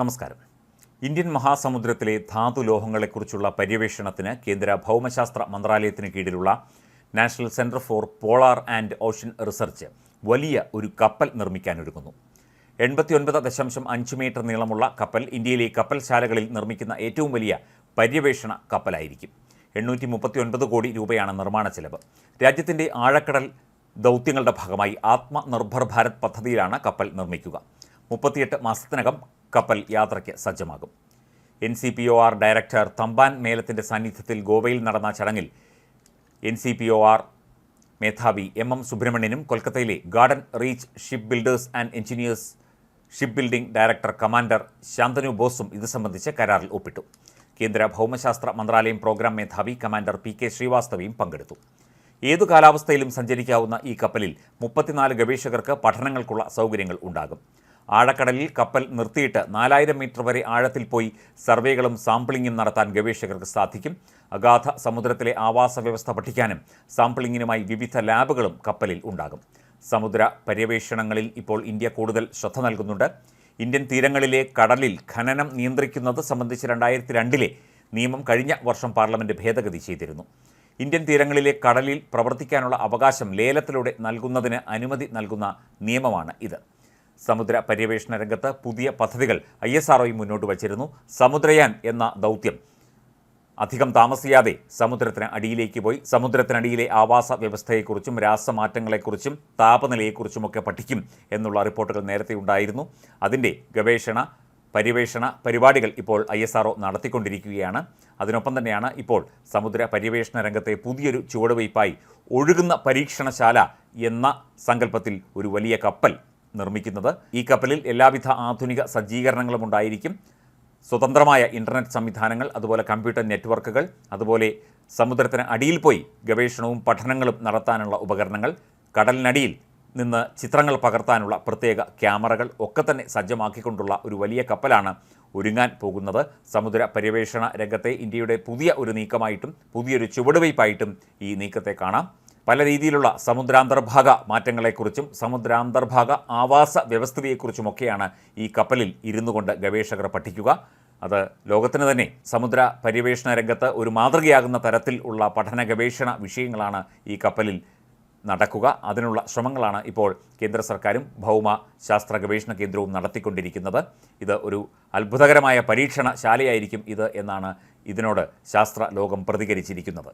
നമസ്കാരം. ഇന്ത്യൻ മഹാസമുദ്രത്തിലെ ധാതു ലോഹങ്ങളെക്കുറിച്ചുള്ള പര്യവേഷണത്തിന് കേന്ദ്ര ഭൗമശാസ്ത്ര മന്ത്രാലയത്തിന് കീഴിലുള്ള national centre for polar and ocean research വലിയ ഒരു കപ്പൽ നിർമ്മിക്കാനൊരുങ്ങുന്നു. എൺപത്തിയൊൻപത് ദശാംശം അഞ്ച് മീറ്റർ നീളമുള്ള കപ്പൽ ഇന്ത്യയിലെ കപ്പൽശാലകളിൽ നിർമ്മിക്കുന്ന ഏറ്റവും വലിയ പര്യവേഷണ കപ്പലായിരിക്കും. എണ്ണൂറ്റി മുപ്പത്തിയൊൻപത് കോടി രൂപയാണ് നിർമ്മാണ ചെലവ്. രാജ്യത്തിന്റെ ആഴക്കടൽ ദൗത്യങ്ങളുടെ ഭാഗമായി ആത്മനിർഭർ ഭാരത് പദ്ധതിയിലാണ് കപ്പൽ നിർമ്മിക്കുക. മുപ്പത്തിയെട്ട് മാസത്തിനകം കപ്പൽ യാത്രയ്ക്ക് സജ്ജമാകും. N C P O R director Thampan മേലത്തിന്റെ സാന്നിധ്യത്തിൽ ഗോവയിൽ നടന്ന ചടങ്ങിൽ N C P O R മേധാവി എം എം സുബ്രഹ്മണ്യനും കൊൽക്കത്തയിലെ garden reach ship builders and engineers ship building director commander Shantanu ബോസും ഇത് സംബന്ധിച്ച് കരാറിൽ ഒപ്പിട്ടു. കേന്ദ്ര ഭൗമശാസ്ത്ര മന്ത്രാലയം പ്രോഗ്രാം മേധാവി കമാൻഡർ പി കെ ശ്രീവാസ്തവയും പങ്കെടുത്തു. ഏതു കാലാവസ്ഥയിലും സഞ്ചരിക്കാവുന്ന ഈ കപ്പലിൽ മുപ്പത്തിനാല് ഗവേഷകർക്ക് പഠനങ്ങൾക്കുള്ള സൗകര്യങ്ങൾ ഉണ്ടാകും. ആഴക്കടലിൽ കപ്പൽ നിർത്തിയിട്ട് നാലായിരം മീറ്റർ വരെ ആഴത്തിൽ പോയി സർവേകളും സാമ്പിളിങ്ങും നടത്താൻ ഗവേഷകർക്ക് സാധിക്കും. അഗാധ സമുദ്രത്തിലെ ആവാസ വ്യവസ്ഥ പഠിക്കാനും സാമ്പിളിങ്ങിനുമായി വിവിധ ലാബുകളും കപ്പലിൽ ഉണ്ടാകും. സമുദ്ര പര്യവേഷണങ്ങളിൽ ഇപ്പോൾ ഇന്ത്യ കൂടുതൽ ശ്രദ്ധ നൽകുന്നുണ്ട്. ഇന്ത്യൻ തീരങ്ങളിലെ കടലിൽ ഖനനം നിയന്ത്രിക്കുന്നത് സംബന്ധിച്ച് രണ്ടായിരത്തി രണ്ടിലെ നിയമം കഴിഞ്ഞ വർഷം പാർലമെന്റ് ഭേദഗതി ചെയ്തിരുന്നു. ഇന്ത്യൻ തീരങ്ങളിലെ കടലിൽ പ്രവർത്തിക്കാനുള്ള അവകാശം ലേലത്തിലൂടെ നൽകുന്നതിന് അനുമതി നൽകുന്ന നിയമമാണ് ഇത്. സമുദ്ര പര്യവേഷണ രംഗത്ത് പുതിയ പദ്ധതികൾ ഐ എസ് ആർ മുന്നോട്ട് വച്ചിരുന്നു. സമുദ്രയാൻ എന്ന ദൗത്യം അധികം താമസിയാതെ സമുദ്രത്തിന് അടിയിലേക്ക് പോയി. സമുദ്രത്തിനടിയിലെ ആവാസ വ്യവസ്ഥയെക്കുറിച്ചും രാസമാറ്റങ്ങളെക്കുറിച്ചും താപനിലയെക്കുറിച്ചുമൊക്കെ പഠിക്കും എന്നുള്ള റിപ്പോർട്ടുകൾ നേരത്തെ ഉണ്ടായിരുന്നു. അതിന്റെ ഗവേഷണ പര്യവേഷണ പരിപാടികൾ ഇപ്പോൾ ഐ എസ് ആർഒ നടത്തിക്കൊണ്ടിരിക്കുകയാണ്. അതിനൊപ്പം തന്നെയാണ് ഇപ്പോൾ സമുദ്ര പര്യവേഷണ രംഗത്തെ പുതിയൊരു ചുവടുവയ്പായി ഒഴുകുന്ന പരീക്ഷണശാല എന്ന സങ്കല്പത്തിൽ ഒരു വലിയ കപ്പൽ നിർമ്മിക്കുന്നത്. ഈ കപ്പലിൽ എല്ലാവിധ ആധുനിക സജ്ജീകരണങ്ങളും ഉണ്ടായിരിക്കും. സ്വതന്ത്രമായ ഇന്റർനെറ്റ് സംവിധാനങ്ങൾ അതുപോലെ കമ്പ്യൂട്ടർ നെറ്റ്വർക്കുകൾ അതുപോലെ സമുദ്രത്തിന് അടിയിൽ പോയി ഗവേഷണവും പഠനങ്ങളും നടത്താനുള്ള ഉപകരണങ്ങൾ കടലിനടിയിൽ നിന്ന് ചിത്രങ്ങൾ പകർത്താനുള്ള പ്രത്യേക ക്യാമറകൾ ഒക്കെ തന്നെ സജ്ജമാക്കിക്കൊണ്ടുള്ള ഒരു വലിയ കപ്പലാണ് ഒരുങ്ങാൻ പോകുന്നത്. സമുദ്ര പര്യവേഷണ രംഗത്തെ ഇന്ത്യയുടെ പുതിയ ഒരു നീക്കമായിട്ടും പുതിയൊരു ചുവടുവയ്പായിട്ടും ഈ നീക്കത്തെ കാണാം. പല രീതിയിലുള്ള സമുദ്രാന്തർഭാഗ മാറ്റങ്ങളെക്കുറിച്ചും സമുദ്രാന്തർഭാഗ ആവാസ വ്യവസ്ഥിതിയെക്കുറിച്ചുമൊക്കെയാണ് ഈ കപ്പലിൽ ഇരുന്നു കൊണ്ട് ഗവേഷകർ പഠിക്കുക. അത് ലോകത്തിന് തന്നെ സമുദ്ര പര്യവേഷണ രംഗത്ത് ഒരു മാതൃകയാകുന്ന തരത്തിൽ ഉള്ള പഠന ഗവേഷണ വിഷയങ്ങളാണ് ഈ കപ്പലിൽ നടക്കുക. അതിനുള്ള ശ്രമങ്ങളാണ് ഇപ്പോൾ കേന്ദ്ര സർക്കാരും ഭൗമ ശാസ്ത്ര ഗവേഷണ കേന്ദ്രവും നടത്തിക്കൊണ്ടിരിക്കുന്നത്. ഇത് ഒരു അത്ഭുതകരമായ പരീക്ഷണശാലയായിരിക്കും ഇത് എന്നാണ് ഇതിനോട് ശാസ്ത്ര ലോകം പ്രതികരിച്ചിരിക്കുന്നത്.